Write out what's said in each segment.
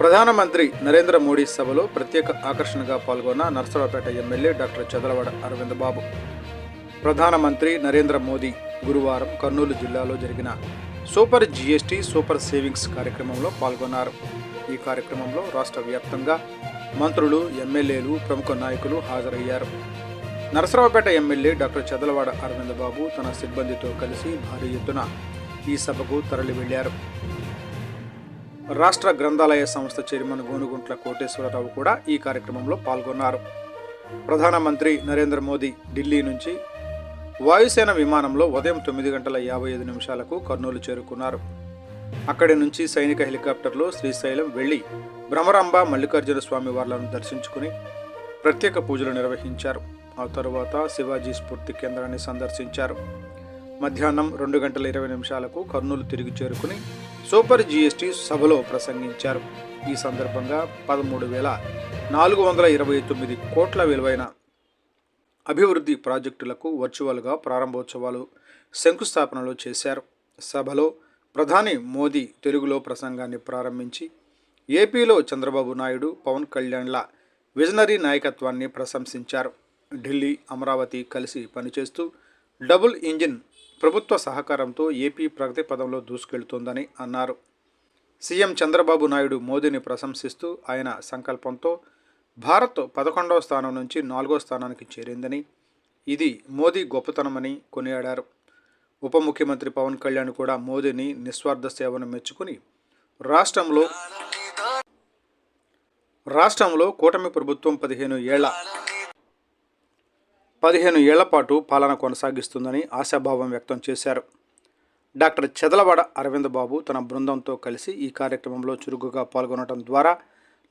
ప్రధానమంత్రి నరేంద్ర మోడీ సభలో ప్రత్యేక ఆకర్షణగా పాల్గొన్న నర్సరావుపేట ఎమ్మెల్యే డాక్టర్ చదలవాడ అరవింద్ బాబు. ప్రధానమంత్రి నరేంద్ర మోదీ గురువారం కర్నూలు జిల్లాలో జరిగిన సూపర్ జీఎస్టీ సూపర్ సేవింగ్స్ కార్యక్రమంలో పాల్గొన్నారు. ఈ కార్యక్రమంలో రాష్ట్ర వ్యాప్తంగా మంత్రులు ఎమ్మెల్యేలు ప్రముఖ నాయకులు హాజరయ్యారు. నరసరావుపేట ఎమ్మెల్యే డాక్టర్ చదలవాడ అరవింద్ బాబు తన సిబ్బందితో కలిసి భారీ ఎత్తున ఈ సభకు తరలి వెళ్ళారు రాష్ట్ర గ్రంథాలయ సంస్థ చైర్మన్ గోనుగుంట్ల కోటేశ్వరరావు కూడా ఈ కార్యక్రమంలో పాల్గొన్నారు. ప్రధానమంత్రి నరేంద్ర మోదీ ఢిల్లీ నుంచి వాయుసేన విమానంలో ఉదయం తొమ్మిది గంటల యాభై ఐదు నిమిషాలకు కర్నూలు చేరుకున్నారు. అక్కడి నుంచి సైనిక హెలికాప్టర్లో శ్రీశైలం వెళ్ళి భ్రమరాంబ మల్లికార్జున స్వామి వార్లను దర్శించుకుని ప్రత్యేక పూజలు నిర్వహించారు. ఆ తరువాత శివాజీ స్ఫూర్తి కేంద్రాన్ని సందర్శించారు. మధ్యాహ్నం రెండు గంటల ఇరవై నిమిషాలకు కర్నూలు తిరిగి చేరుకుని సూపర్ జీఎస్టీ సభలో ప్రసంగించారు. ఈ సందర్భంగా పదమూడు వేల నాలుగు వందల ఇరవై తొమ్మిది కోట్ల విలువైన అభివృద్ధి ప్రాజెక్టులకు వర్చువల్గా ప్రారంభోత్సవాలు శంకుస్థాపనలు చేశారు. సభలో ప్రధాని మోదీ తెలుగులో ప్రసంగాన్ని ప్రారంభించి ఏపీలో చంద్రబాబు నాయుడు పవన్ కళ్యాణ్ల విజనరీ నాయకత్వాన్ని ప్రశంసించారు. ఢిల్లీ అమరావతి కలిసి పనిచేస్తూ డబుల్ ఇంజిన్ ప్రభుత్వ సహకారంతో ఏపీ ప్రగతి పదంలో దూసుకెళ్తోందని అన్నారు. సీఎం చంద్రబాబు నాయుడు మోదీని ప్రశంసిస్తూ ఆయన సంకల్పంతో భారత్ పదకొండవ స్థానం నుంచి నాలుగో స్థానానికి చేరిందని ఇది మోదీ గొప్పతనమని కొనియాడారు. ఉప ముఖ్యమంత్రి పవన్ కళ్యాణ్ కూడా మోదీని నిస్వార్థ సేవను మెచ్చుకుని రాష్ట్రంలో రాష్ట్రంలో కూటమి ప్రభుత్వం పదిహేను ఏళ్ళ పదిహేను ఏళ్ళపాటు పాలన కొనసాగిస్తుందని ఆశాభావం వ్యక్తం చేశారు. డాక్టర్ చెదలవాడ అరవింద్ బాబు తన బృందంతో కలిసి ఈ కార్యక్రమంలో చురుకుగా పాల్గొనడం ద్వారా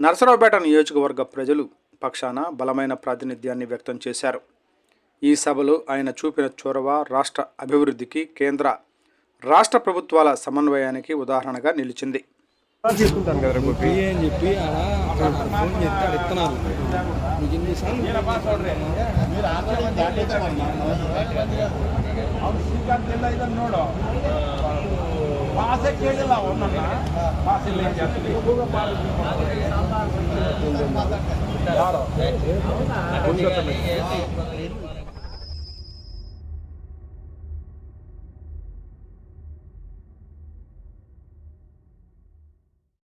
నరసరావుపేట నియోజకవర్గ ప్రజలు పక్షాన బలమైన ప్రాతినిధ్యాన్ని వ్యక్తం చేశారు. ఈ సభలో ఆయన చూపిన చొరవ రాష్ట్ర అభివృద్ధికి కేంద్ర రాష్ట్ర ప్రభుత్వాల సమన్వయానికి ఉదాహరణగా నిలిచింది. తీసుకుంటాను కదా రేపు ఫ్రీ అని చెప్పి ఆడ అక్కడ ఫోన్ చేస్తే ఆడ ఇత్తనాలు నీకు ఎన్నిసార్లు ಅವ್ನು ಶ್ರೀಕಾಂತ್ ಎಲ್ಲ ಇದನ್ನ ನೋಡು ಪಾಸೆ ಕೇಳಿಲ್ಲ ಅವನನ್ನ ಪಾಸ್ ಇಲ್ಲ ಅಂತ ಹೇಳ್ತೀನಿ. ಯಾರು